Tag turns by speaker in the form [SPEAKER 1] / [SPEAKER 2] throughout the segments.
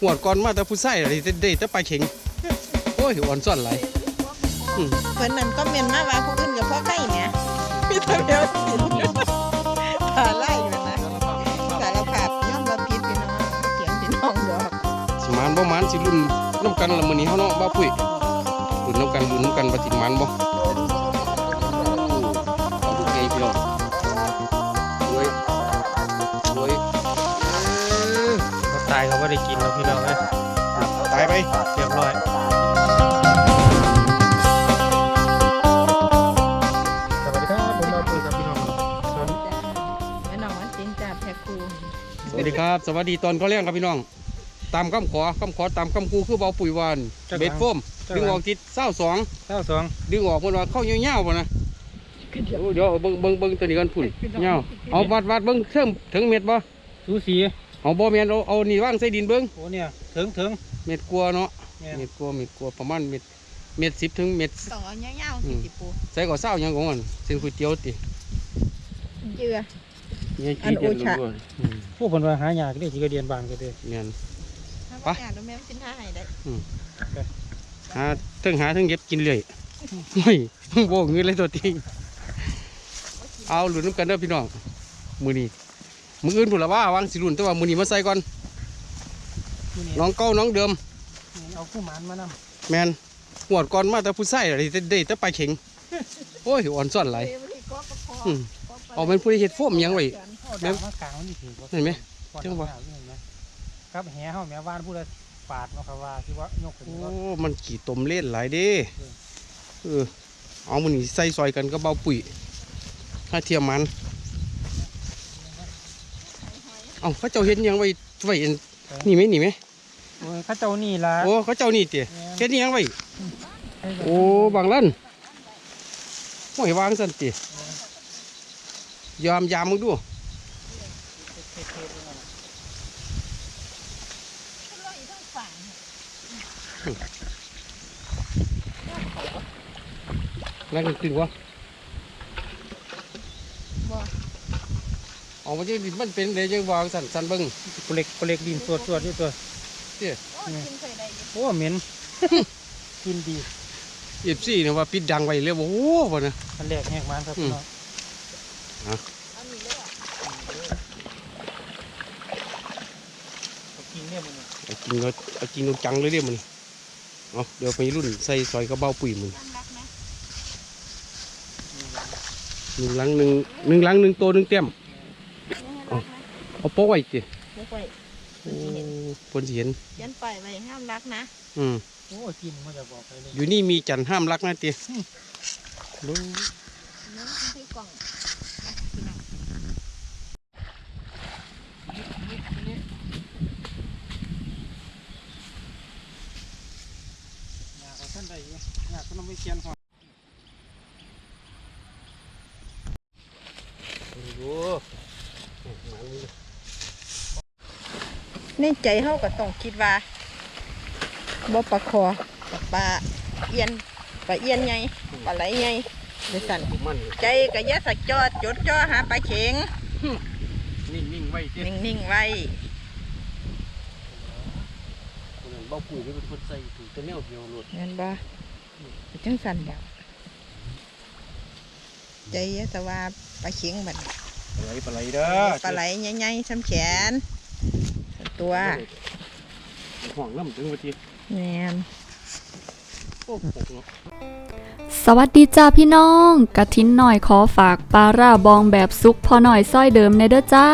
[SPEAKER 1] หวดก่อนมาแต่ผู้ใส่อะไรได้แต่ปลาเข็งโอ้ยอ่อนซ่อนไหลายอืม
[SPEAKER 2] เพิ่นนั่นก็เมนมาว่าผู้อื่นกับพ่อไก่เนี่ยมีแต่เดียวสิตาไล่อยู่นะสารภาพยอมรับผิดพี่น้องเถียงพี่น้องดอก
[SPEAKER 1] สิมานบ่มานสิรุ่นน้ำกันละมื้อนี้เฮาเนาะบ่าวปุ้ยรุ่นน้ำกันรุ่นน้ำกันบ่สิมานบ่า
[SPEAKER 3] ตายเขาไม่ได้กินเราพี่น้องเลย
[SPEAKER 1] ตายไป
[SPEAKER 3] เรียบร้อยสวัสดีครับผมมาคุยกับพี่น้องสวัสดี
[SPEAKER 2] แม่น้องวันสินจ้าแพ็คคู
[SPEAKER 1] สวัสดีครับ สวัสดีตอนเขาเลี้ยงครับพี่น้อง ตามคำขอคำขอตามคำกูคือเบาปุ๋ยวานเบ็ดโฟมดึงออกทิศเศร้าสอง
[SPEAKER 3] เท่าสอง
[SPEAKER 1] ดึงออกเพิ่นว่าเข้าเงี้ยวๆบ่นะโอ้เดี๋ยวเอาเบิ่งเบิ่งเบิ่งตัวนี้กันพุ่นเงี้ยวเอาวัดวัดเบิ่งเทิงถึงเม็ดบ่
[SPEAKER 3] สูสี
[SPEAKER 1] เอาบ่แม่นเอาเอานี่วางใส่ดินเบิ่ง
[SPEAKER 3] โอ้เนี่ยถึงถึง
[SPEAKER 1] เม็ดกลัวเนาะ
[SPEAKER 3] เนี่ย
[SPEAKER 1] เม็ดกลัวเม็ดกลัวประมาณเม็ดเม็ด10ถึงเม็ด
[SPEAKER 2] ต้องเอาเงาๆสิติปู
[SPEAKER 1] ใส่ก็เศร้าหยังของมันเส้นก๋วยเตี๋ยวติ
[SPEAKER 2] เยื่อ
[SPEAKER 1] เนี่ย
[SPEAKER 2] อันโอชะ
[SPEAKER 1] ล้วนๆอืม
[SPEAKER 3] พวกคนว่าหายากได้จีกระเดียนบานก็ได้
[SPEAKER 1] แม่น
[SPEAKER 2] ถ้า
[SPEAKER 1] ไป
[SPEAKER 2] บ่อยากดูแม่สินท่าให้ได้
[SPEAKER 1] หาเทิงหาเทิงเก็บกินเลยไม่โบกเงินเลยตัวจริงเอาหลุดน้ำกันเด้อพี่น้องมือนี้ มืออื่นผุนละว่าวางสิหลุนแต่ว่ามือนี้มาใส่ก่อน
[SPEAKER 3] ที่นี่
[SPEAKER 1] น้องเก้าน้องเดิม
[SPEAKER 3] เอาคู่หมานมาน
[SPEAKER 1] แมนหวดก่อนมาแต่ผู้ใส่อะไรได้ได้แต่ปลาเข็ง โอ้ยอ่อนซ่อนไหลาย อืมเอาเป็นผู้ที่เฮ็ดโฟมหยังไว้ำ
[SPEAKER 3] เอาดาวมากลางมันนี่ถือว่า
[SPEAKER 1] เห็นไหม
[SPEAKER 3] ก่อน
[SPEAKER 1] จังหวะ
[SPEAKER 3] ดาวนี่เห็นไหมครับแห่เฮาแม่ว่านผู้ใดปาดเนาะครับว่าที่ว่ายกขึ้น
[SPEAKER 1] โอ้
[SPEAKER 3] ว่า
[SPEAKER 1] มันกี่ตมเล่นหลายเด้เออ เอามือนี้ใส่ซอยกันก็เบาปุ๋ยถ้าเทียมมัน เอาเขาเจ้าเห็นหยังไว้ไว้อันนี่ไหมนี่ไหม
[SPEAKER 3] โอ้ยเข้าเจ้านี่ล่ะ
[SPEAKER 1] โอ้เขาเจ้านี่เตี๋ย
[SPEAKER 3] แม่น
[SPEAKER 1] เฮ็ดนี่ยังไว้
[SPEAKER 3] ให้แบบ
[SPEAKER 1] โอ้บางลั่นโอ้ยวางสันเตี๋ยยอมยามมึงดูแล้วกันตึงวะ เอามาจะมันเป็นเลยยังวางสันสันเบิ้ง
[SPEAKER 3] ปเล็กปเล็กดินสวดสวดอยู่ตัว
[SPEAKER 2] โอ้กินเคยได้อยู่
[SPEAKER 3] โอ้เหม็น กินดี
[SPEAKER 1] เอฟซีเนี่ยว่าปิดดังไว้เลยว่าโอ้บ่นะ
[SPEAKER 3] อันแรกแหกมันครับ
[SPEAKER 1] อืม
[SPEAKER 3] พี่น้อง
[SPEAKER 2] อันนี้เลยอะ
[SPEAKER 3] เอากินเนี่ยมัน
[SPEAKER 1] เอาจริงเอาเอาจริงเอาจังเลยเรียมันเอาเดี๋ยวไปรุ่นใส่ซอยกระเบ้าปุ๋ยมึง
[SPEAKER 2] ตั้งรักนะ
[SPEAKER 1] หนึ่งหลังหนึ่งหนึ่งหลังหนึ่งตัวหนึ่งเต็ม
[SPEAKER 2] นี่ให้รักนะ
[SPEAKER 1] เอาโป๊ะไว้สิ
[SPEAKER 2] บ่ไว้
[SPEAKER 1] โอ้เพิ่นสิเห็น
[SPEAKER 2] ยันปล่อยไว้ห้ามรักนะ
[SPEAKER 1] อืม
[SPEAKER 3] โอ้กินมันจะบอกไปเลย
[SPEAKER 1] อยู่นี่มีจันทร์ห้ามรักนะติดู
[SPEAKER 2] นั่นคือกล่องอะพี่น้อง
[SPEAKER 3] อยากเอาท่านใดอยู่อยากก็ต้องไปเขียนหัว
[SPEAKER 1] ดู
[SPEAKER 2] ในใจเฮาก็ต้องคิดว่าบ่ปลาคอกับปลาเอียนปลาเอียนใหญ่ปลาไหลใหญ่เดี๋ยวสั่น
[SPEAKER 1] มัน
[SPEAKER 2] ใจก็อย่าสักจอดจดจ่อหาปลาเข็ง
[SPEAKER 1] นิ่งนิ่งๆไว้ติ
[SPEAKER 2] นิ่งๆไว้
[SPEAKER 1] คนนั้นเบ้าปุ๋ยเป็นคนใส่ถูกแต่แนวเดียวโลด
[SPEAKER 2] เงินบ่จังสั่นเดียวใจอย่าแต่ว่าปลาเข็งบัด
[SPEAKER 1] ปลาไหลปลาไหลเด้อ
[SPEAKER 2] ปลาไหลใหญ่ๆซ้ำแขน ตัว
[SPEAKER 1] ห่วงน้ำถึงวันที
[SPEAKER 2] แม่น
[SPEAKER 1] โอ้ปกเนาะ
[SPEAKER 4] สวัสดีจ้าพี่น้องกะทินหน่อยขอฝากปลาร่าบองแบบซุกพอหน่อยส้อยเดิมในเด้อจ้า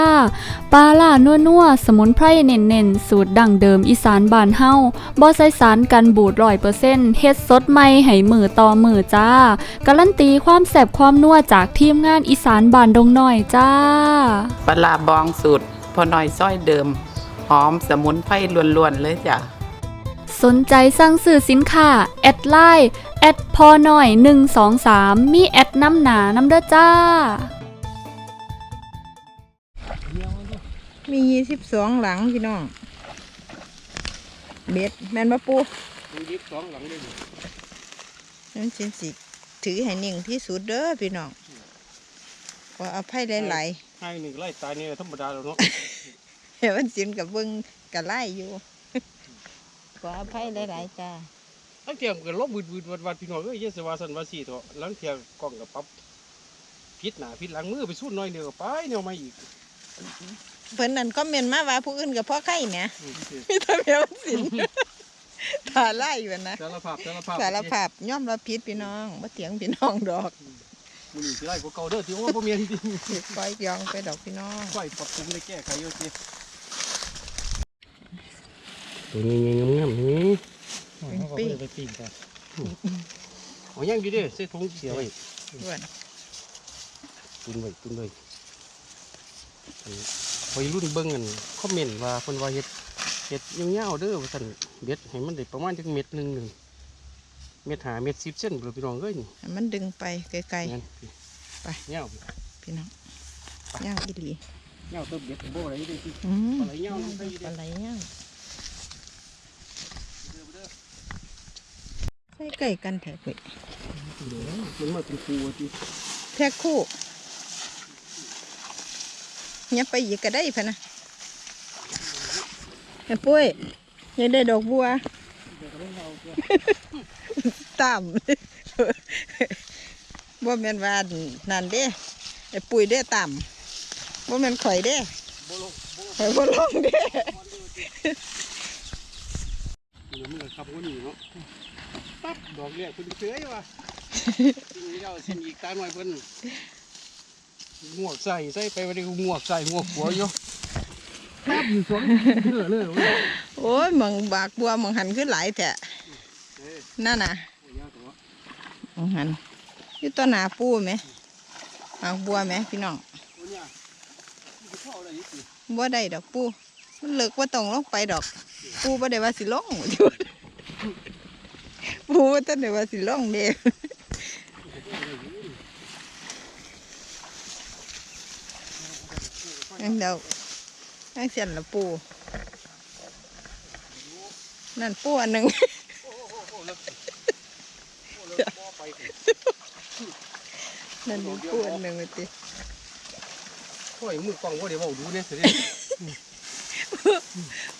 [SPEAKER 4] ปลาล่านัวๆสมุนไพรเน่นๆสูตรดั้งเดิมอีสานบ้านเฮาบ่ใส่สารกันบูดร้อยเปอร์เซ็นต์เฮ็ดสดใหม่ให้มือต่อมือจ้าการันตีความแซ่บความนัวจากทีมงานอีสานบ้านดงหน่อยจ้า
[SPEAKER 5] ปลาร้าบองสูตรพอหน่อยซ้อยเดิม หอมสมุนไพรล้วนๆเลยจ้ะ
[SPEAKER 4] สนใจสั่งซื้อสินค้า แอดไลน์แอดพอหน่อย 123 มีแอดน้ำหนาน้ำเด้อจ้า
[SPEAKER 2] มียี่สิบสองหลังพี่น้อง เบ็ดแม่นบ่ปู
[SPEAKER 1] ดูยิบสองหลังเลยนี่
[SPEAKER 2] นั่นสิสิ ถือให้นิ่งที่สุดเด้อพี่น้องขออภัยหลาย
[SPEAKER 1] ให้หนึ่งไล่ตายนี่ธรรมดาแล้วเนาะ
[SPEAKER 2] ๆเห็น วันสินกับเบิ่งกับไล่อยู่ ขออภัยหลายๆจ้า
[SPEAKER 1] ลังเทียมก็ลบวืดวืดวัดวัดพี่น้องเอ้ยเยสวาสันวาสีเถอะลังเทียกล้องกับปั๊บพิษหนาพิษหลังมือไปสู้น้อยเดียวก็ไปแนวมาอีก
[SPEAKER 2] เพิ่นนั่นคอมเมนต์มาว่าผู้อื่นกับพ่อไข่แหม
[SPEAKER 1] อืม
[SPEAKER 2] มีแต่เพียวสินถ่าไล่อยู่นะ
[SPEAKER 1] สารภาพสารภาพ
[SPEAKER 2] สารภาพย่อมรับผิดพี่น้องบ่เถียงพี่น้องดอก
[SPEAKER 1] มันนี่สิไล่กว่าเก่าเด้อที่ว่าบ่มีอันจริง
[SPEAKER 2] ปล่อยยองไปดอกพี่น้อง
[SPEAKER 1] ค่อยปรับปรุงเลยแก้ไขอยู่สิ ตัวนี้งามๆนี่
[SPEAKER 3] เขาก็เลยไปปีนกัน
[SPEAKER 1] เอายังดีเด้อใส่ถุงเสียไว้
[SPEAKER 2] ด้วน
[SPEAKER 1] ตุนไว้ตุนไว้วัยรุ่นเบิ่งกันคอมเมนต์ว่าเพิ่นว่าเฮ็ดเฮ็ดยาวๆเด้อว่าซั่นเบ็ดให้มันได้ประมาณจักเม็ดหนึงหนึงเม็ดหาเม็ด10เซนเด้อพี่น้องเอ้ยนี่
[SPEAKER 2] ให้มันดึงไปไกล
[SPEAKER 1] งั้น
[SPEAKER 2] ไป
[SPEAKER 1] เงี้ยว
[SPEAKER 2] ๆพี่น้องย่างอีหลี
[SPEAKER 1] เงี้ยวตัวเบ็ดโบ่ได้เด้อสิ
[SPEAKER 2] อืม
[SPEAKER 1] ปลาไหลย่างลงไปอีก
[SPEAKER 2] ป
[SPEAKER 1] เด้อ
[SPEAKER 2] ลาไหลย่า ใส่ไก่กันแท้เว้ย
[SPEAKER 1] มันมาเป็นครูที่
[SPEAKER 2] แท็กคู่เงียบไปอีกก็ได้พะนะไอ้ปุ้ยอยังได้ดอกบัวตามบ่แม่นว่านั่นเด้ไอ้ปุ้ยเด้ตามบ่แม่นข่อยเด้ข่อยบ่ลงเด้
[SPEAKER 1] ปั๊บดอกเรียกเพิ่นเฉยว่ะสิ่งนี้เราสิ่งอีกตาหน่อยเพิ่นหมวกใส่ใส่ไปบ่ได้หมวกใส่หมวกหัวอยู่ปั๊บอยู่สองเด้อเลยเว้ย
[SPEAKER 2] โอ้ยหมังบากบัวหมังหันขึ้นหลายแท้
[SPEAKER 1] เอ้ย
[SPEAKER 2] นั่นน่ะ
[SPEAKER 1] โอ้ยาวตัว
[SPEAKER 2] หมังหันอยู่ต้นหนาปูไหมหมากบัวไหมพี่น้อง
[SPEAKER 1] โอ้ยเนี่ยมันเข้าได้อยู่สิ
[SPEAKER 2] บ่ได้ดอกปูมันเลิกว่าต้องลงไปดอก ปูบ่ได้ว่าสิลง ปูว่าท่านได้ว่าสิลงเด้ยังเดายังเสียนละปู นั่นปูอันหนึ่ง
[SPEAKER 1] โอ้โหโอ้โหแล้วโอ้แล้วบ่ไปสิ
[SPEAKER 2] นั่นเป็นปูอันหนึ่งไปติ
[SPEAKER 1] โอ้ยมือกล้องบ่ได้เว้าดูเนี่ยสิเด้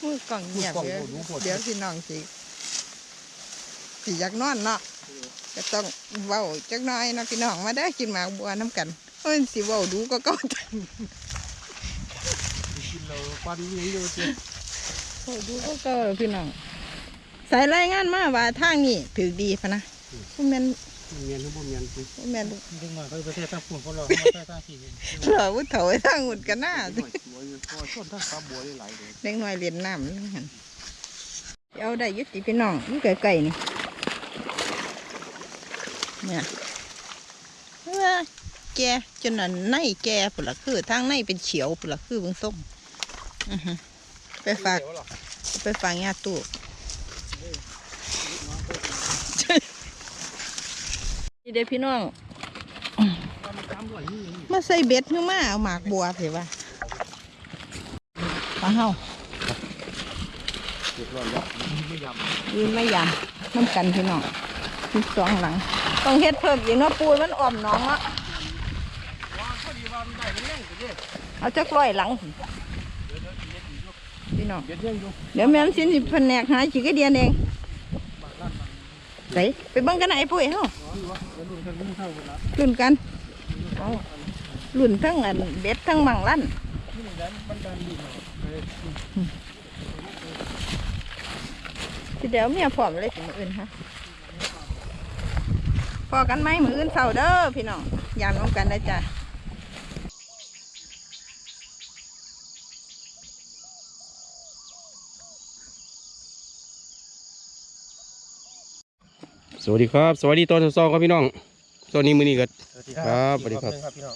[SPEAKER 2] มือกล่องเงียบ
[SPEAKER 1] มือกล่อง
[SPEAKER 2] เดี๋ยว
[SPEAKER 1] โอ้ดูโหด
[SPEAKER 2] เดี๋ยวพี่น้องสิ สิอยากนอนเนาะก็ต้องเว้าจักหน่อยเนาะพี่น้องมาได้อกินหมากบัวน้ำกันเอ้ยสิเว้าดูก็เก็
[SPEAKER 1] กินเราปันยังอยู่สิ
[SPEAKER 2] เว้าดูก็เก็พี่น้องสายรายงานมาว่าทางนี้ถือดีพะนะบ่แม่น
[SPEAKER 1] เมียนหรือบ่เมียนสิ
[SPEAKER 2] บ่แม่น
[SPEAKER 3] ดึงมาเขาไปเทศตั้งฝุ่นคนเราเขามาเทศตั้งที่
[SPEAKER 2] เหลือวุฒเถาไว้ทางหุ่นกันหน้า
[SPEAKER 1] หน่อยบัวอยู่พอชนทั้งปลาบัวหลายๆเลย
[SPEAKER 2] เล็กน้อยเรียนน้ำนี่หั่นเอาได้อยุติพี่น้องนี่ไก่ๆนี่ เนี่ยเอ้ยแกจนนั่นในแกพุ่นละคือทางในเป็นเฉียวพุ่นละคือเบิ่งส้มอื้อหือไปฝาก
[SPEAKER 1] เดี๋ยวล่ะ
[SPEAKER 2] ไปฝากญาติตู้นี่เด้อพี่น้อง
[SPEAKER 1] ตามตามด้วยนี่นี่
[SPEAKER 2] มาใส่เบ็ดขึ้นมาเอาหมากบัวเถอะวะปลาเฮา
[SPEAKER 1] เรียบร้อยแล้วไม่ยำ
[SPEAKER 2] ยืนไม่ยำน้ำกันพี่น้อง มีสองหลัง ต้องเฮ็ดเพิ่มอีกเนาะปูนมันอ่อมน้องเนาะ
[SPEAKER 1] ว่าพอาเด้
[SPEAKER 2] เอาจักร้อยหลังพี่น้อง
[SPEAKER 1] เดี๋ย
[SPEAKER 2] วแม่มนสินสิแผนกหาจีกระเดียนเองไปไปเบิ่งกันไหนปุ้ยเฮา
[SPEAKER 1] อ๋ออยู่วะเดี๋ยวดูกันดูเท่ากันละ
[SPEAKER 2] ลุ่นกันลุ่นทั้งอันเบ็ดทั้งมังลั่น
[SPEAKER 1] นี่ดันบันดันดีหน่อยเออ
[SPEAKER 2] ทีเดียวเมียพร้อมเลยสิมืออื่นฮะ อกันไหมมืออื่นเศร้าเด้อพี่น้องยามน้องกันนะจ้ะ
[SPEAKER 1] สวัสดีครับ สวัสดีตอนสองครับพี่น้องตอนนี้มื้อนี้ก็
[SPEAKER 3] สวัสดี
[SPEAKER 1] ครับสวัสดีครับ
[SPEAKER 3] พี่น้อง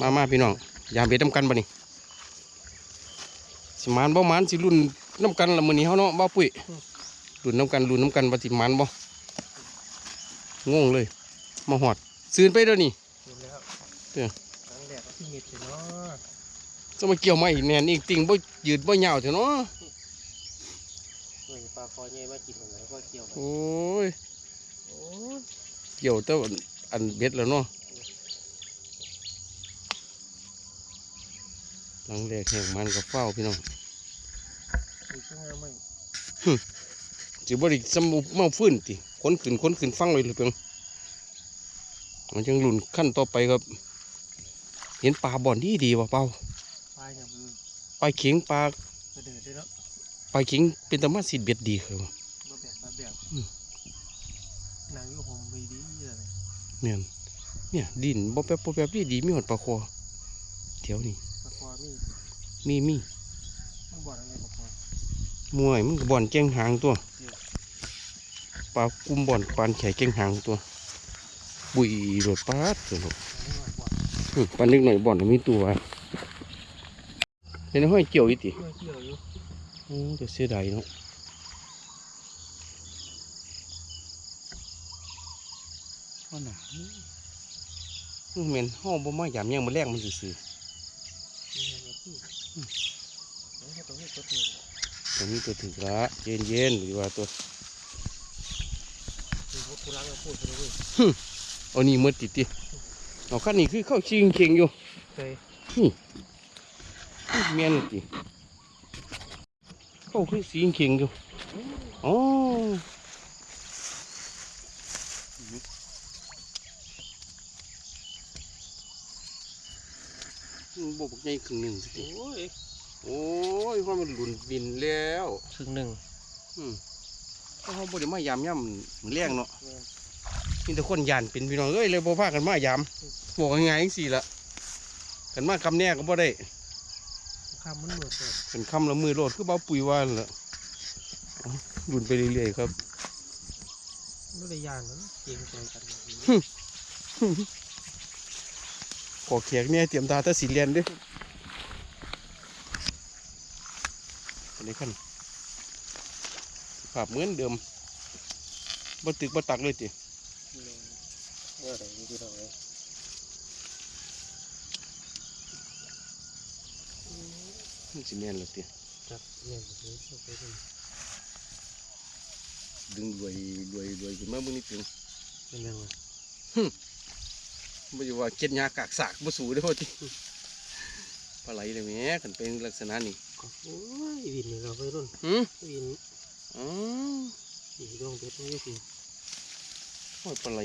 [SPEAKER 1] มามาพี่น้องยามเบ็ดน้ำกันบ่นี่สิหมานบ่หมานสิรุ่นน้ำกันละมื้อนี้เฮาเนาะบ่ปุ้ยรุ่นน้ำกันรุ่นน้ำกันว่าสิหมานบ่ งงเลย มาหอดซื้นไปเด้อนี่
[SPEAKER 3] เห็นแล้ว
[SPEAKER 1] เด้อ
[SPEAKER 3] ครั้งแรกที่มีดเนาะ
[SPEAKER 1] จะมาเกี่ยวไม้แน่นอีกติ่งบ่ยืดบ่ยาวเถอะเนาะ
[SPEAKER 3] เฮ้ยปลาคอใหญ่มากินเหมือนไหนก็เกี่ยว
[SPEAKER 1] โอ้ย
[SPEAKER 3] โอ้ย
[SPEAKER 1] เกี่ยวแต่ว่าอันเบ็ดแล้วเนาะหลังแรกแห่งมันกับเฝ้าพี่น้อง สิบ่ได้สมุเมาฟื้นติคนขึ้นคนขึ้นฟังเลยหรือเปล่ามันจังหลุนขั้นต่อไปครับ เห็นปลาบ่อนดีดีๆว่ะเป้า
[SPEAKER 3] ปลาอย่างอื่น
[SPEAKER 1] ปลาเข็งปลาก
[SPEAKER 3] ระเดิดด้วยเนาะ
[SPEAKER 1] ปลาเข็งเป็นตะมาสิเบ็ดดีครับ
[SPEAKER 3] มาแบบมาแบบ
[SPEAKER 1] อืม
[SPEAKER 3] หนังอยู่ห่มไปดีเลย
[SPEAKER 1] เนี่ยเนี่ยดินบ่แป๊บบ่แป๊บดีดีมีหอดปลาคอเดี๋ยวนี้
[SPEAKER 3] ปลาคอมี
[SPEAKER 1] มีมี
[SPEAKER 3] มันบ่อนอะไรปลาคอ
[SPEAKER 1] มวยมันก็บ่อนแกงหางตัว ปลากุมบ่อนปานแขแกงหางตัว บุยโดดปาดตัวลูก
[SPEAKER 3] อันนี้หน่อยบ่อน
[SPEAKER 1] อืมปานนึกหน่อยบ่อนมีตัวเห็นห้อยเกี่ยวอีติ
[SPEAKER 3] เมื่อเกี่ยวอยู่
[SPEAKER 1] โอ้แต่เสียดายเนาะว่าหนาอืมแม่นห้องบ่มายามยังมาแรงมันซื่อ
[SPEAKER 3] นี่ไงพี่นี่ตัวนี้ตัวนี้
[SPEAKER 1] ๆตรงนี้ตัวถึกละเย็นเย็นๆหรือว่าตัว
[SPEAKER 3] คือพวกกูล้างแล้วพูดไปเลยเว้ย
[SPEAKER 1] เอานี่มืดติดติเอาขั้นนี้คือเข้าชิงเข่งอยู่
[SPEAKER 3] เคย
[SPEAKER 1] เมียนติเข้าคือสีเข่งอยู่อ๋อมันบกใหญ่ครึ่งหนึ่งสิ
[SPEAKER 3] โอ้ย
[SPEAKER 1] โอ้ยว่ามันหลุนบินแล้ว
[SPEAKER 3] ครึ่งหนึ่ง
[SPEAKER 1] อืม เพราะเขาบ่ได้มายามย่ำมือแรงเนาะมีแต่คนยานเป็นพี่น้องเอ้ยเลยบ่พากันมายามบอกง่ายๆจังซี่ละกันมาคำแน่ก็บ่ได้
[SPEAKER 3] ข้ามมันเหมือนกัน
[SPEAKER 1] เป็นคำละมือโลดคือเบาปุ๋ยว่านั่นแหละเอาหลุนไปเรื่อยๆครับ
[SPEAKER 3] ไม่ได้ยานนั้นเกรงใจกัน
[SPEAKER 1] ขอแขกเนี่ยเตรียมตาแตาสีเรียนเด้วยอันนี้ขั้น ภาพเหมือนเดิมบ่ตึกบ่ตักเลยติ
[SPEAKER 3] ว่าอะไรนี่พี่น้องเลย
[SPEAKER 1] มันสิแม่นเลยติ
[SPEAKER 3] ครับเนี่ยแบบนี้โอเคเลย
[SPEAKER 1] ดึงรวยรวยรวยขึ้นมาเมื่อนี้ถึง
[SPEAKER 3] เป็นยังไง
[SPEAKER 1] บ่อยู่ว่าเก็ดหญ้ากากสากบ่สู้เด้อติปลาไหลเลยแหม่คันเป็นลักษณะนี้
[SPEAKER 3] โอ้ยวินนี่เราไปรุ่น
[SPEAKER 1] หืม
[SPEAKER 3] วิน
[SPEAKER 1] อ๋อ
[SPEAKER 3] อีดวงเพชรนี่สิ
[SPEAKER 1] โอ้ยปลาไหล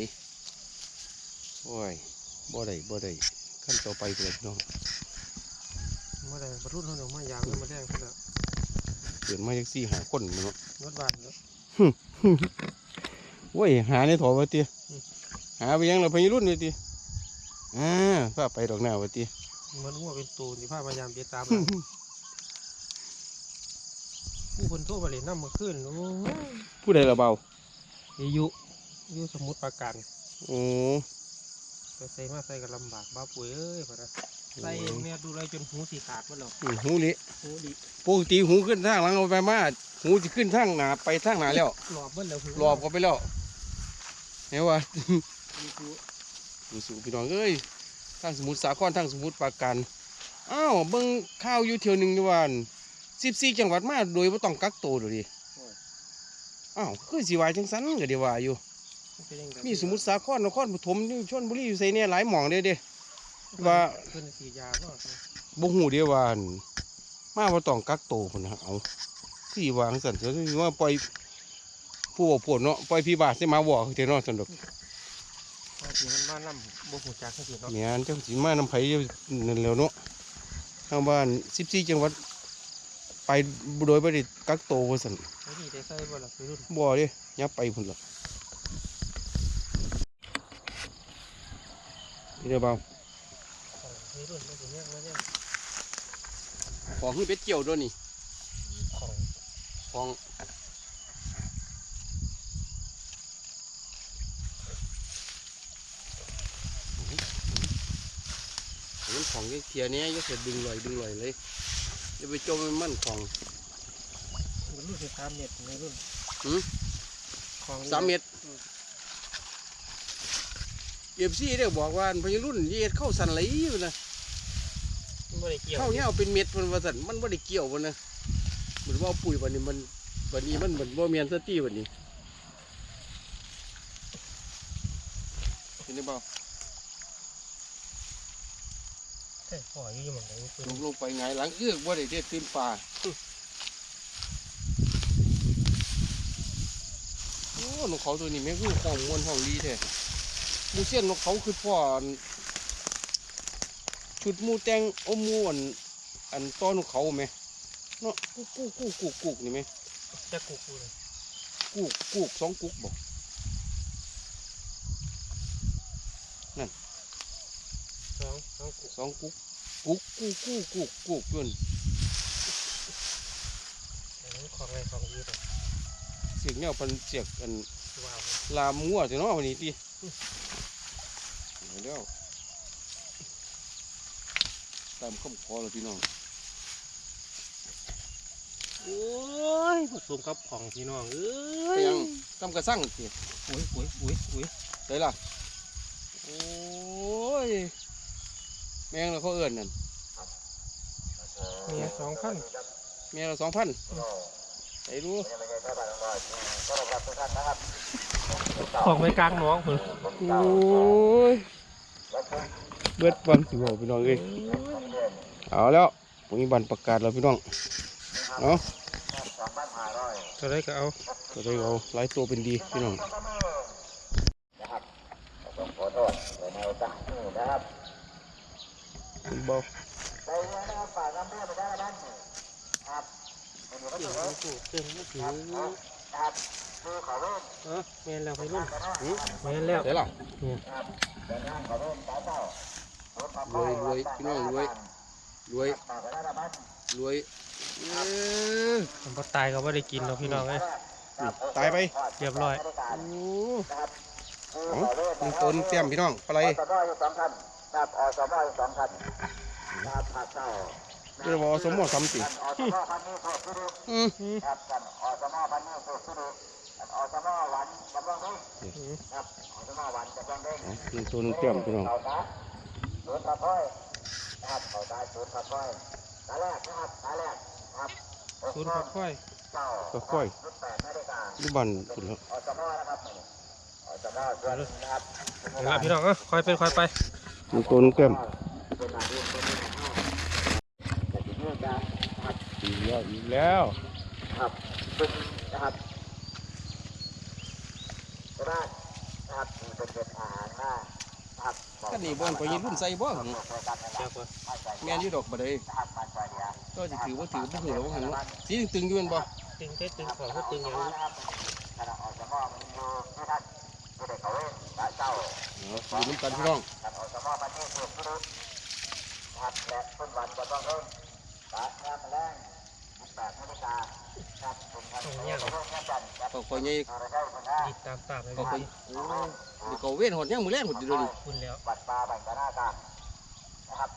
[SPEAKER 1] โอ้ยบ่ได้บ่ได้ขั้นต่อไปเถิดพี่น้อง
[SPEAKER 3] เมื่อไรบรรลุเขาเดี๋ยวมายามมาแดงเขาแล้ว
[SPEAKER 1] เกิดมาจากสี่หาคนเนาะ
[SPEAKER 3] รถบ้านแล้ว
[SPEAKER 1] โอ้ยหาในถอวะตี
[SPEAKER 3] อืม
[SPEAKER 1] หาไปยังเราพยรุ่นเลยตีอ่าก็ไปดอกหน้าวะตี
[SPEAKER 3] มันหัวเป็นตูนที่พามายามเบียดตาม ผู้คนโทรมาเลยน้ำมาขึ้นโอ้ย
[SPEAKER 1] ผู้ใดละเบา
[SPEAKER 3] อายุอายุสมุดประกัน
[SPEAKER 1] โอ้
[SPEAKER 3] ไปใส่มาใส่กันลำบากบ้าปุ๋ยเอ้ยพอนะใส่เมียดูไรจนหูสีขาดหมดแล้ว
[SPEAKER 1] อืมหูลิ
[SPEAKER 3] หูดิ
[SPEAKER 1] ปกติหูขึ้นทางหลังเอาไปมาหูจะขึ้นทางหน้าไปทางหน้าแล้ว
[SPEAKER 3] หลอบเบิ้ลแล้วหู
[SPEAKER 1] รอบก็ไปแล้วเห็นว่า
[SPEAKER 3] มีหู
[SPEAKER 1] ดูสูพี่น้องเอ้ยทางสมุทรสาครทางสมุทรปราการอ้าวเบิ่งข้าวอยู่เที่ยวหนึ่งนี่ว่า สิบสี่จังหวัดมาโดยไม่ต้องกักตัวเลยดิอ้าวคือสิวายจังสันก็เดียวว่าอยู่
[SPEAKER 3] เป็นยังไง
[SPEAKER 1] มีสมุทรสาครนครปฐมนี่ชลบุรีอยู่ไสเนี่ยหลายหม่องเด้เด้ว่า
[SPEAKER 3] เพิ่นสียาก็
[SPEAKER 1] บ่ฮู้เด้ว่าอั่นมาบ่ต้องกักโตวพุ่นนะเอาคือวางสั่นก็คือว่าปล่อยผู้บ่พ้นเนาะปล่อยพี่บาทใส่มาบ่คือเด้เนาะซั่นดอก
[SPEAKER 3] ว่าสีมันมาล่ำบ่หูจักเขาสิเนาะ
[SPEAKER 1] แม่นจังสิมานำไผอยู่นั่นแหล้วเนาะทางบ้าน14จังหวัด ไปโดยบ่ได้กักโตวว่าซั่น
[SPEAKER 3] ไอ้นี่ได้ใส่บ่ล่ะไปรุ่น
[SPEAKER 1] บ่เด้ยับไปพุ่นล่ะนี่เด้อเบา
[SPEAKER 3] ไปรุ่นไม่ถึงเนี้ยไม่เนี่ย
[SPEAKER 1] ของคือเป็ดเกี่ยวด้วยนี่
[SPEAKER 3] ของ
[SPEAKER 1] ของมันของเทียเนี้ยยกเสร็จดึงลอยดึงลอยเลย จะไปจมมันมันของ
[SPEAKER 3] มันรุ่นสิบสามเมตรในรุ่น
[SPEAKER 1] หืม
[SPEAKER 3] ของ
[SPEAKER 1] สามเม็ดเอฟซีเด้อบอกว่าพญรุ่นเย็ดเข้าสันไหลมันนะ
[SPEAKER 3] มันบ่ได้เกี่ยว
[SPEAKER 1] เข้าเนี้ยเอาเป็นเม็ดมันว่าสันมันไม่ได้เกี่ยวมันนะเหมือนว่าเอาปุ๋ยวันนี้มันวันนี้มันเหมือนว่าเมียนสตีวันนี้เห็นไหม เปล่า
[SPEAKER 3] เอ้ยพ่ออยู่หม่องไหนเพิ่น
[SPEAKER 1] ลงลงไปไงายหลังเอื้อกว่าได้เด็ดตีนป่านกเขาตัวนี้แม่งคือห้องมวนห้องดีแท้หมูเสียนนกเขาคือพ่ออันชุดหมูแตงโอหมูอันอันต้อนกเขาไหมเนาะกุกกุกกุกกุกกุกนี่ไหม
[SPEAKER 3] จะกุกกูเลย
[SPEAKER 1] กุกกุกสองกุกบอก
[SPEAKER 3] สอง สองกุก
[SPEAKER 1] สองกุกกุกกุกกุกกุกกุกจน
[SPEAKER 3] อันนี้ของอะไรของดีเลย
[SPEAKER 1] เสียงเนี่ยเป็นเสียงอัน
[SPEAKER 3] ว้าว
[SPEAKER 1] ลามงัวจ้ะเนาะวันนี้ตีเดี๋ยวตามคำขอเลยพี่น้อง
[SPEAKER 3] โอ้ยผสมกับของพี่น้องเอ้
[SPEAKER 1] ไป
[SPEAKER 3] ย
[SPEAKER 1] ยังกำกระสั่งสิ
[SPEAKER 3] อุ้ยอุ้ยอุ้ยอุ้ย
[SPEAKER 1] ได้ล่ะโอ้ย แมงเราเขาเอื่นนั่น
[SPEAKER 3] มีสองพัน
[SPEAKER 1] แมงเราสองพันไปดู
[SPEAKER 3] ของไปกลางหน้องผม
[SPEAKER 1] โอ้ยเบิดวันสิบอกพี่น้องเอ้ยเอาแล้วมีบันประกาศแล้วพี่น้องเนาะ
[SPEAKER 3] จะได้ก็เอา
[SPEAKER 1] ก็ได้เอาหลายตัวเป็นดีพี่น้องเบา
[SPEAKER 3] เดี๋ย วเอากูเต็มไม่ถือเออแม่นแล้วไปรุ่นแม่นแล้ว
[SPEAKER 1] ได้ล่ะ
[SPEAKER 3] เนี่ย
[SPEAKER 1] รวยรวยพี่น้องรวยรวยรวยเอ้ย
[SPEAKER 3] ผมพอตายก็ไม่ได้กินหรอกพี่น้องเอ้ย
[SPEAKER 1] นี่ตายไป
[SPEAKER 3] เรียบร้อย
[SPEAKER 1] โอ้เอาหนึ่งตัวหนึ่งเต็มพี่น้องปลาไหล
[SPEAKER 6] อสมอยู่สอง คันครับอสมอยู่สองคันครับภาคเก้า
[SPEAKER 1] เรียกว่าสมมติสามสิ
[SPEAKER 6] อสมพันนี้ถูกที่ดู
[SPEAKER 1] อืม
[SPEAKER 6] ครับกันอสมพันนี้ถูกที่ดูอสมหวานกำลังด้วยครับอสมหวานกำลังด้วย
[SPEAKER 1] เอาหนึ่งตัวหนึ่งเต็มพี่น้อง
[SPEAKER 6] เขาตาศูนย์พักค่อยครับเขาตาศูนย์พักค่อยตาแรกนะครับตาแรกครับ
[SPEAKER 3] ศูนย์พักค่อย
[SPEAKER 6] เก้า
[SPEAKER 1] ก็ค่อย
[SPEAKER 6] สิบแปดนาฬิกา
[SPEAKER 1] ดูบันคุณแล้ว
[SPEAKER 6] อสมนะครับอสมส่วนนะครับ
[SPEAKER 3] เอาละพี่น้องเอ้ยค่อยเป็นค่อยไป
[SPEAKER 1] หนึ่งตัวหนึ่งเต็ม
[SPEAKER 6] เป็นมาดูเป็นมาแต่ที่นี่จะครับ
[SPEAKER 1] อีกแล้วอีกแล้ว
[SPEAKER 6] ครับซึ่งนะครับราชนะครับมีเป็นเป็นอาหารหน้าครับ
[SPEAKER 1] กันนี่บ่อนไปยินรุ่นใส่บ่
[SPEAKER 3] เดี๋ยวก่อน
[SPEAKER 1] แม่นอยู่ดอกบ่ได้
[SPEAKER 6] ครับมาจอยเดียว
[SPEAKER 1] ก็จะถือว่าถือบ่ถือว่าหันว่าสีตึงๆอยู่แม่นบ่
[SPEAKER 3] ตึงเต้ตึงของก็ตึงอย่างนี้
[SPEAKER 6] นะครับขณะออกจากหม้อมันอยู่ที่ท่านที่เด็กเขาเองและเจ้า
[SPEAKER 1] เอาดูน้ำกันพี่น้อง
[SPEAKER 6] ท่านออกจากหม้อมันที่ถูกที่รู้นะครับและต้นวันจะต้องเริ่มปะงานแมลงแปดนาฬิกาครับคุณท่านเริ่มงานจันทร์ครับ
[SPEAKER 1] เขาคอยใหญ่
[SPEAKER 6] เราได้คุณนะ
[SPEAKER 3] ติดตามตามไป
[SPEAKER 1] เขา
[SPEAKER 3] เล
[SPEAKER 1] คอย
[SPEAKER 3] ย
[SPEAKER 1] โอ้เดี๋ยวเขาเว้นหดยังมือแรงหดอยู่เดี๋ยวนี้
[SPEAKER 3] คุณแล้ว
[SPEAKER 6] วัดป่าบังกะนาตานะครับ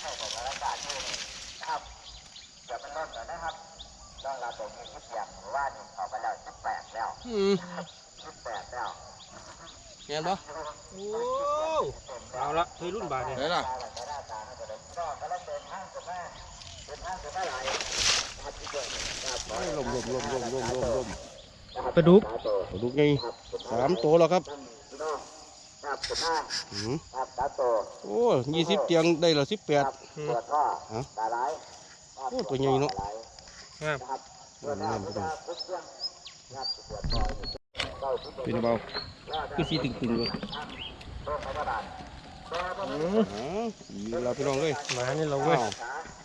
[SPEAKER 6] ให้ผมรักษาที่นี่นะครับเดี๋ยวมันเริ่มแล้วนะครับต้องเราตรงนี้คิดเสียงหรือว่านี่ออกไปแล้วสิบแปดแล้ว
[SPEAKER 1] อืม
[SPEAKER 6] สิบแปดแล้ว
[SPEAKER 1] แม่นบ่
[SPEAKER 3] โอ้เอาละเฮ้ยรุ่นบาทเนี่ย
[SPEAKER 1] ได้ล่ะ
[SPEAKER 6] ป่าบังกะนาตาก็เลยก็กำลังเดินห้างกับแม่เดินห้างกับแม่ไหลนะครับที่เกิดนะครับ
[SPEAKER 1] โอ้ยลมลมลมลมลมลมลม
[SPEAKER 3] ปลาดุก
[SPEAKER 1] ปลาดุกไงสามตัวแล้วครับ
[SPEAKER 6] พี่น้องครับคุณห้าง
[SPEAKER 1] อืม
[SPEAKER 6] ครับตาโต
[SPEAKER 1] โอ้ยี่สิบเตียงได้ละสิบแปด
[SPEAKER 6] ครับปวดท่อ
[SPEAKER 1] ฮะ
[SPEAKER 6] ตาไหล
[SPEAKER 1] โอ้ตัวใหญ่เนอะ
[SPEAKER 6] ตไหล
[SPEAKER 3] งาม
[SPEAKER 6] นะครับปวดท่อปวดท่อทุกเรื่องนะครับปวดท่ออยู่ เก้าสิบ
[SPEAKER 1] เป็นเบาคือสีตึงๆเลย
[SPEAKER 6] โรคพยาบาล
[SPEAKER 3] อืม
[SPEAKER 1] อ๋ออีเราพี่น้องเลย
[SPEAKER 3] หมานี่เราเว้ย
[SPEAKER 1] อ้าว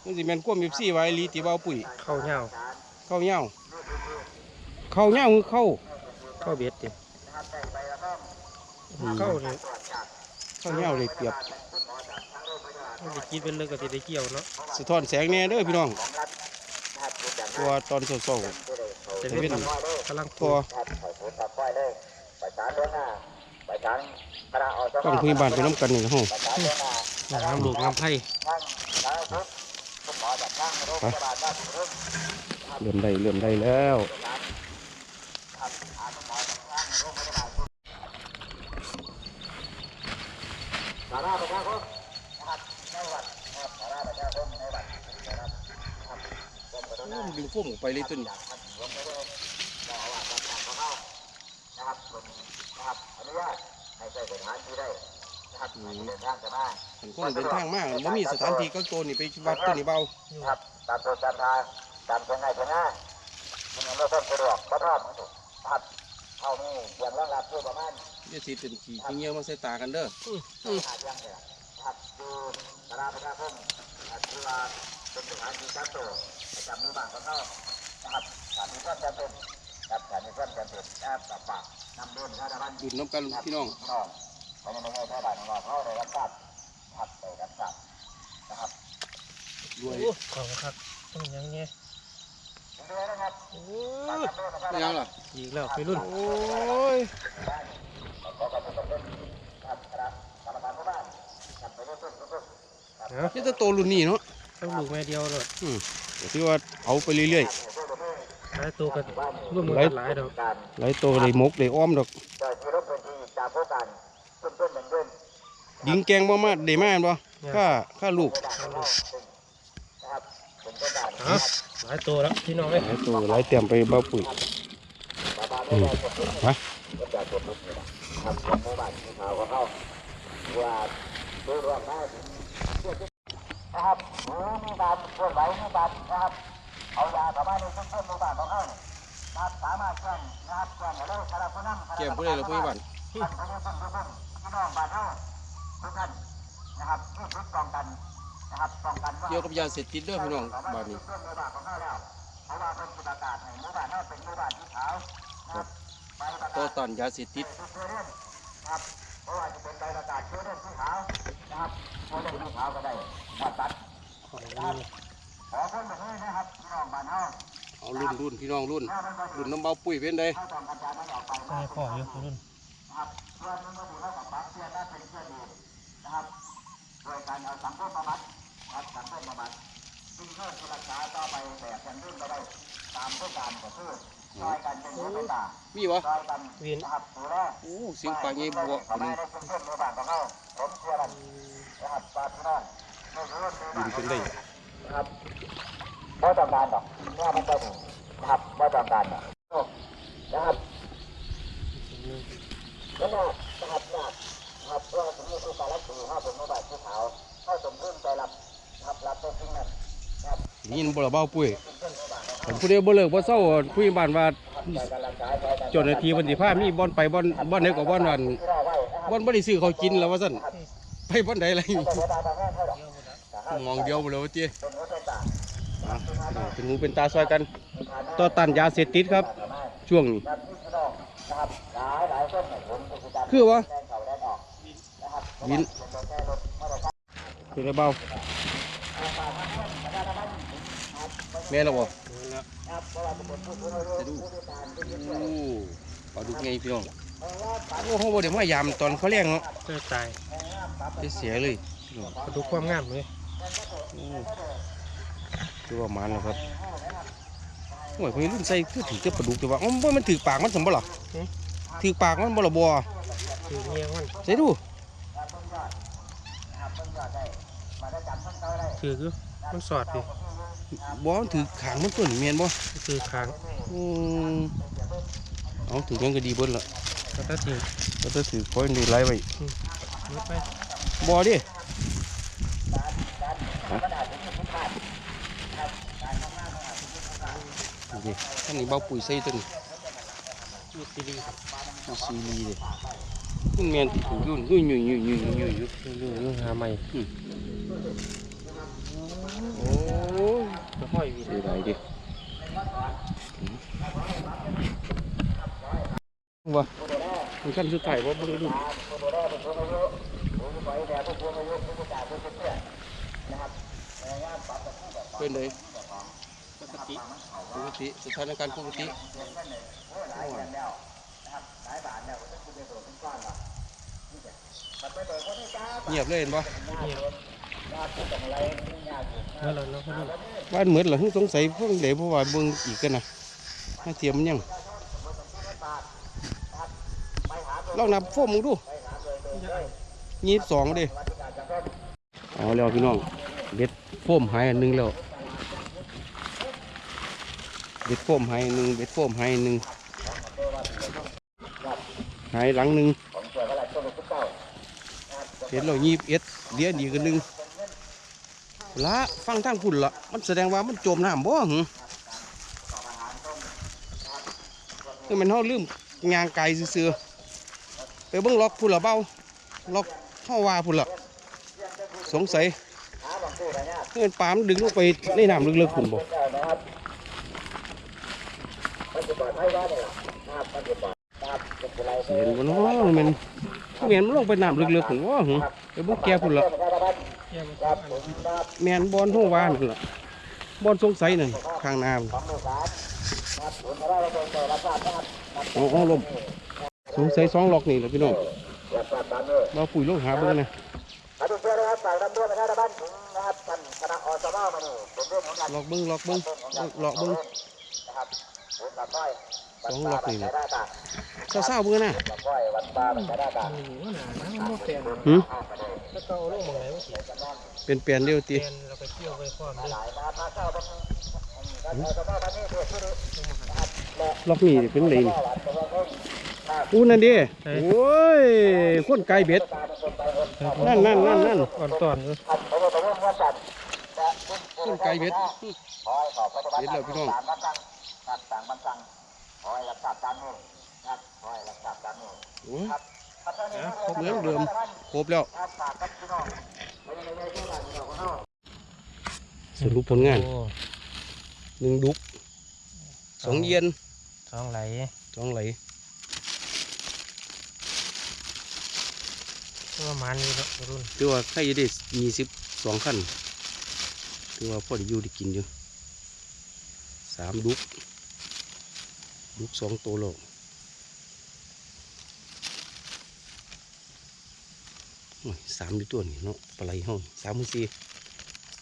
[SPEAKER 1] นี่สิแม่นกวมยิบซี่ไว้ลีตีเบาปุ๋ย
[SPEAKER 3] เข้าเหงา
[SPEAKER 1] เข้าเหย้าเข้าเหย้าคือเข้า
[SPEAKER 3] เข้าเบ็ดดิเข้าเนี่ย
[SPEAKER 1] เข้าเหย้าเลยเปรียบ
[SPEAKER 3] มันจะกินเป็นเรื่องกับที่ได้เกี่ยวเนาะ
[SPEAKER 1] สะท้อนแสงแน่เด้อพี่น้องตัวตอนเศร้า
[SPEAKER 3] จะเล่นกำลัง
[SPEAKER 1] ๆ
[SPEAKER 3] ตั
[SPEAKER 1] ตัว
[SPEAKER 6] ไปสารเรื่องหน้าไปสารคณะอสม
[SPEAKER 1] ต้องคุยบ้านไปน้ำกันนี่นะฮะ
[SPEAKER 6] ไปสารเรื่องหน้า
[SPEAKER 3] น้ำลูกน้ำไผ่
[SPEAKER 6] ทั้งสารทุกคุณหมอจากทั้งโรงพยาบาลบ้านถึงเรื่อง
[SPEAKER 1] เริ่มได้เริ่มได้แล้ว
[SPEAKER 6] ครับอาคุณหมอจากทั้งโรงพยาบาลสาราประชาคมนะครับในวัดนะครับสาราประชาคมในวัดนะครับครับกรมพัฒ
[SPEAKER 1] โอ้
[SPEAKER 6] นา
[SPEAKER 1] มันดึงโฟมออกไปเลยตัวนี้
[SPEAKER 6] นะครับอนุญาตให้ใช้สถานที่ได้นะครับให้เดินทางกันมา
[SPEAKER 1] เห็นคนเดินทางมากมันมีสถานที่กักตัวนี่ไปวัดตัวนี้เบา
[SPEAKER 6] ครับตามตัวตามทางตามเชียงไงเชียงง่ายมันยังไม่ค่อยสะดวกก็พร้อมครับเท่านี้เตรียมรองรับอยู่ประมาณ
[SPEAKER 1] อย่าสิเป็นขี้ขี้เงี้ยวมาใส่ตากันเด้อ
[SPEAKER 6] อาเยังเนี่ยครับดูตลาดประชาคมอ่าถือว่าเป็นสถานที่จัดโตประจำหมู่บ้านของเขานะครับสถานที่ก็จะเป็นค รับสถานที่ก็จะเป็นแอบปากปากนำเดินข้าราชการ
[SPEAKER 1] ดุนน้ำกันพี่น้อง
[SPEAKER 6] พี่น้องไปในเมืองไทยบ้านของเราเขาได้รับทราบครับได้รับทราบนะครับ
[SPEAKER 1] รวย
[SPEAKER 3] โอ้ของครับต้องยังไง
[SPEAKER 6] ยินดีนะครับ
[SPEAKER 3] โอ้
[SPEAKER 6] การนำเดินของ
[SPEAKER 1] ไม่ยังล่ะ
[SPEAKER 3] อีกแล้วไปรุ่น
[SPEAKER 1] โอ้ย
[SPEAKER 6] ขอขอบคุณทุกท่านครับครับกรรมการหมู่บ้านครับไปเรื่อยๆทุกๆครับ
[SPEAKER 3] เนาะ
[SPEAKER 1] นี่จะโตรุ่นนี้เนาะ
[SPEAKER 3] ต้องลูกแม่เดียวเลย
[SPEAKER 1] อืมก็ถือว่าเอาไปเรื่อย
[SPEAKER 3] หลายตัวกันร่วมมือกันหลายดอก
[SPEAKER 6] การ
[SPEAKER 1] ๆหลายโตเลยมกเลยอ้อมดอก
[SPEAKER 6] โดยที่รถพื้นที่จากผู้การเพิ่มเพิ่มหนึ่งเดือน
[SPEAKER 1] ยิงแกงบ่มาได้มาบ่ค่าค่าลูก
[SPEAKER 6] นะครับเป็นต้นด่าน
[SPEAKER 3] เอาหลายตัวแล้วพี่น้องเอ้ย
[SPEAKER 1] หลายโตหลายเต็มไปบ่ปุ๋ย
[SPEAKER 6] ประมาณ
[SPEAKER 1] อื
[SPEAKER 6] นี้
[SPEAKER 1] ม
[SPEAKER 6] ได้ผล
[SPEAKER 1] ไป
[SPEAKER 6] ก็จะผลลุกนี่นะครับของหมู่บ้านที่เขาก็เข้าว่าดูรอบหน้าถึงนะครับหรือมีการเคลื่อนไหวมีการนะครับ เอายาเข้ามาในชุมชนหมู่บ้านของเขาเนี่ยนะครับสามารถเคลื่อนนะครับเคลื่อนได้คาราคุนัม
[SPEAKER 1] แก้มผู้ใดล่ะผู้ใหญ่บ้าน
[SPEAKER 6] ท่านผู้ใหญ่บ้านทุกท่านพี่น้องบ้านเฮาทุกท่านนะครับที่ฝึกป้องกันนะครับป้องกันว่า
[SPEAKER 1] เกี่ยวกับยาเสพติดเด้อพี่น้องบ้านนี้
[SPEAKER 6] เรื่องหมู่บ้านของเราแล้วเพราะว่าเป็นประกาศให้หมู่บ้านเราเป็นหมู่บ้านที่ขาวนะครับใบประ
[SPEAKER 1] ต่อกา
[SPEAKER 6] ศ
[SPEAKER 1] ต้านยาเสพติด
[SPEAKER 6] ทุกเรื่องนะครับเพราะว่าจะเป็นใบประกาศเชื่อเรื่องที่ขาวนะครับเชื่อเรื่องที่ขาวก็ได้ถ้าตัดนะครับ ขอคนแบบนี้นะครับพี่น้องบ้านเฮา
[SPEAKER 1] เอารุ่นรุ่นพี่น้องรุ่น
[SPEAKER 6] ถ้ามันบ่
[SPEAKER 1] รุ่นน้ำเบาปุ๋ยเป็นได
[SPEAKER 6] ถ้าต้องกระจายมันออกไป
[SPEAKER 3] ใช่พ่ออยู่ไปรุ่น
[SPEAKER 6] นะครับเพื่อนมันก็ถือว่ากับปรับเชื่อได้เป็นเชื่อดีนะครับโดยการเอาสังคมบำบัดนะครับสังคมบำบัดซึ่งเพื่อรักษาต่อไปแบบกันรุ่นไปได้ตามต้องการก็คือช่วยกันเป็นหูเป็นตา
[SPEAKER 1] มีบ่
[SPEAKER 6] ช่วยกันนะครับดูแล
[SPEAKER 1] โอ้เสียงปลาใหญ่บัว
[SPEAKER 6] ทำไมในชุมชนหมู่บ้านของเราผมเชื่อมันนะครับปลาพี่น้องไม่รู้ว่าหมู่บ้าน ของเรานะครับไม่ต้องการหรอกเพราะว่ามันจะหนีนะครับไม่ต้องการหรอกนะครับแล้วก็นะครับนะครับว่าสมมติผู้การรักษาห้าเป็นหมู่บ้านที่ขาวเข้าสมพึ่งใจรับนะครับรับตัวจริงนั้นนะครับ
[SPEAKER 1] นี่ยินบ่ละเบาปุ๋ยผมผู้ใดบ่เลิกบ่เศร้าผู้ใหญ่บ้านว่า
[SPEAKER 6] ใจการรักษาใจกัน
[SPEAKER 1] เจ้าหน้าที่เพิ่นสิพามีบ่อนไปบ่อนบ่อนไหนก็บ่อนนั้น
[SPEAKER 6] ที่เราไว้นะครับ
[SPEAKER 1] บ่อนบ่ได้ซื้อเขาวกินแล้วว่าซั่นไปบ่อนใดล่ะ
[SPEAKER 6] แต่เวลาบางแง่เท่าไหร่
[SPEAKER 1] มองเดียวบ่เลยว่าติ
[SPEAKER 6] เป็นหัวใจตา
[SPEAKER 1] อะ เป็นหูเป็นตาซอยกันต่อต้านยาเสพติดครับ ช่วงนี้
[SPEAKER 6] ครับพี่น้องนะครับหลายหลายคนเนี่ยผมกิจกรรม
[SPEAKER 1] คือว่า
[SPEAKER 6] แดงเข่าแดงออกนะครับ
[SPEAKER 1] ยิน
[SPEAKER 6] เป็นรถแค่รถมอเตอร์ไซค์
[SPEAKER 1] เป็นไรเบาแม่นแล้วบ่
[SPEAKER 6] ครับเพราะว่าเป็นผู้ผู้รู้ผู้ที่ตามผู้ที่ช่วย
[SPEAKER 1] โอ้ปลาดุกไงพี่น้อง โอ้โหบ่ได้มายามตอนเขาเลี้ยงเนาะ
[SPEAKER 3] เจอตาย
[SPEAKER 1] เสียเลยพี่น้อง
[SPEAKER 3] กระดูกความงามเลย
[SPEAKER 1] โอ้คือว่ามันแล้วครับโอ้ยพี่รุ่นใส่คือถือจะปลาดุกแต่ว่าอ๋อมันถือปากมันสมบ่ล่ะถือปากมันบ่ล่ะบ่
[SPEAKER 3] คือเงี้ยมัน
[SPEAKER 1] ใส่ดู
[SPEAKER 3] คือคือมันสอดดิ
[SPEAKER 1] บ่มันถือขางมันตัวนี่แม่นบ่
[SPEAKER 3] คือค้าง
[SPEAKER 1] อืมเอาถือยังก็ดีเบิ่นละ
[SPEAKER 3] กระตัดทิ้ง
[SPEAKER 1] ก็จะถือคอยนี่ไล่ไว้
[SPEAKER 3] ลดไป
[SPEAKER 1] บ่ ดินี่ท่านนี้เบาปุ๋ยใส่ตัวนี้
[SPEAKER 3] มีซีรีส์
[SPEAKER 1] มีซีรีเลยมันแม่นที่ถูกยุ่นยุ่ยยุ่ยยุ่ยยุ่ยยุ่ยยุ่ย
[SPEAKER 3] อยู่อยู่หาใหม่
[SPEAKER 1] โอ้ย
[SPEAKER 3] ก็ห้อยวิน
[SPEAKER 1] เสียดายดิว่ามันขั้นสุดท้ายว่าบ่ได้รุ่นเป็นเลย
[SPEAKER 3] ปกติ
[SPEAKER 1] ปกติสถานการณ์ปกติเงียบเลยเห็นปะ
[SPEAKER 3] เมื่อเราเนาะพี่รุ่น
[SPEAKER 1] บ้านเหมือนเหรอสงสัยพวกเดี๋ยวเพราะว่าเบิ่งอีกกันนะถ้าเทียมยังลองนับโฟมมึงดูยี่สิบสองดิเอาแล้วพี่น้องเบ็ดโฟมหายอันนึงแล้ว เบ็ดโฟมหายหนึ่งเบ็ดโฟมหายหนึ่งหายหลังหนึ่งเห็นเรายีบเอ็ดเดียวดีกันหนึ่งละฟังทางพุ่นละมันแสดงว่ามันจมน้ำบ่หึคือมันเฮาลืมงางไกลซื่อไปเบิ่งล็อกพุ่นละเบ้าล็อกเฮาว่าพุ่นละสงสัยเงินปามดึงลงไปในน้ำลึกๆพุ่นบ่ เห็นบ่เนาะมันแมนมันลงไปน้ำลึกๆพุ่นว่าหึไปเบิ่แก่พุ่นละ
[SPEAKER 3] แมาสอน
[SPEAKER 1] บอลเฮาว่านั่นละบอลสงสัยนั่นข้างน้ำโอ้โหลมสงสัยสองล็อกนี่แหละพี่น้องเราปุ๋ยลงหาเบิ่งนะ
[SPEAKER 6] มาดูเชื่อนะครับฝากดำด้วยนะครับบ้างนะ
[SPEAKER 1] ล็อกเบิ่งล็อกเบิ่งล็อกเบิ่ง
[SPEAKER 6] นะครับศูนย์ตัดอ้อย
[SPEAKER 1] สองล็อกนี่แหละ
[SPEAKER 6] ได้ตา
[SPEAKER 1] เศร้าๆเบิ่งนะ
[SPEAKER 6] ตัดอ้อยวัดปลาบันไดได้ตา
[SPEAKER 3] โอ้โหหนานะมันบ่แปลน
[SPEAKER 1] หืม
[SPEAKER 3] แล้วก็เอาลงหมองไหนวะสิ
[SPEAKER 1] เป็นเปลี่ยนเดียว
[SPEAKER 3] แปล
[SPEAKER 1] ติ
[SPEAKER 3] นแล้วก็เที่ยวไปความเลย
[SPEAKER 6] หลายนะครับมาเช่าบันอสมบ้านนี้เพื่อช่วย
[SPEAKER 1] ล็อกนี่เป็นไรนี่อู้นั่นดิโอ้ยคนไกลเบ็ด นั่นนั่นนั่นนั่น
[SPEAKER 3] อ่อนตอนอยู่
[SPEAKER 6] ท่านพบตรว่าจัดจะ
[SPEAKER 1] คนไกลเบ็ด
[SPEAKER 6] ขอให้ขอบปฏิบัติ
[SPEAKER 1] เห็นแล้วพี่น้อง
[SPEAKER 6] ตามบัญญัติ ครับตามบัญญัติขอให้รักษาตามนี้นะครับขอให้รักษาตามนี้
[SPEAKER 1] โอ้ย
[SPEAKER 6] ครับครับท่านนี้
[SPEAKER 1] เหมือนเดิมครบแล้ว
[SPEAKER 6] ครับฝากกับพี่น้องไว้ในในที่บ้านพี่น้องของเรา
[SPEAKER 1] สรุปผลงาน
[SPEAKER 3] โอ้
[SPEAKER 1] หนึ่งดุกสองเย็น
[SPEAKER 3] สองไหล
[SPEAKER 1] สองไหล
[SPEAKER 3] ประมาณนี้ครับรุ่น
[SPEAKER 1] ถือว่าใครจะได้ยี่สิบสองขั้นถือว่าพอได้อยู่ได้กินอยู่สามดุก ดุกสองตัวโลกโอ้ยสามอยู่ตัวนี่เนาะปลาไหลห้องสามมือสี่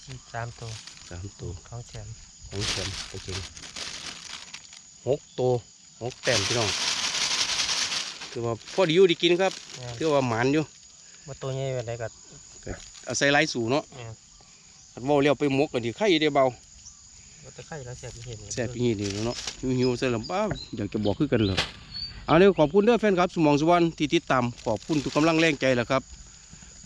[SPEAKER 3] ชีสามตัว
[SPEAKER 1] สามตัว
[SPEAKER 3] ของแถม
[SPEAKER 1] ของแชมป์โอเคหกตัวหกแต้มพี่น้องถือว่าพอดีอยู่ได้กินครับ
[SPEAKER 3] เนี่ย
[SPEAKER 1] ถือว่าหมานอยู่
[SPEAKER 3] มาตัวใหญ่แบบไหนก็
[SPEAKER 1] เอาใส่ไหลสู่เนาะ
[SPEAKER 3] เนี่ย
[SPEAKER 1] อัดเว่าเลี้ยวไปหมกกันดีไข่เดียวเบา
[SPEAKER 3] มาตะไคร้แล้วเสียบเห็น
[SPEAKER 1] แซ่บพี่นี่เนาะหิวหิวๆใส่ลำบ้าอยากจะบอกคือกันเลยเอาเลยขอบคุณเด้อแฟนครับ สมองสวรรค์ที่ติดตามขอบคุณทุกกำลังแรงใจแหละครับ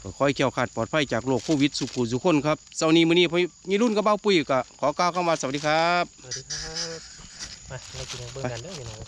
[SPEAKER 1] ก็คอยเกี่ยวขาดปลอดภัยจากโรคโควิดสุขุสุขคนครับเสาร์นี้มื้อนี้พี่ยี่รุ่นกับเบ้าปุ้ยก็ขอกล่าวคำว่าสวัสดีครับ
[SPEAKER 3] สวัสดีครับมาเรากินเบิ่งกันเด้อพี่น้อง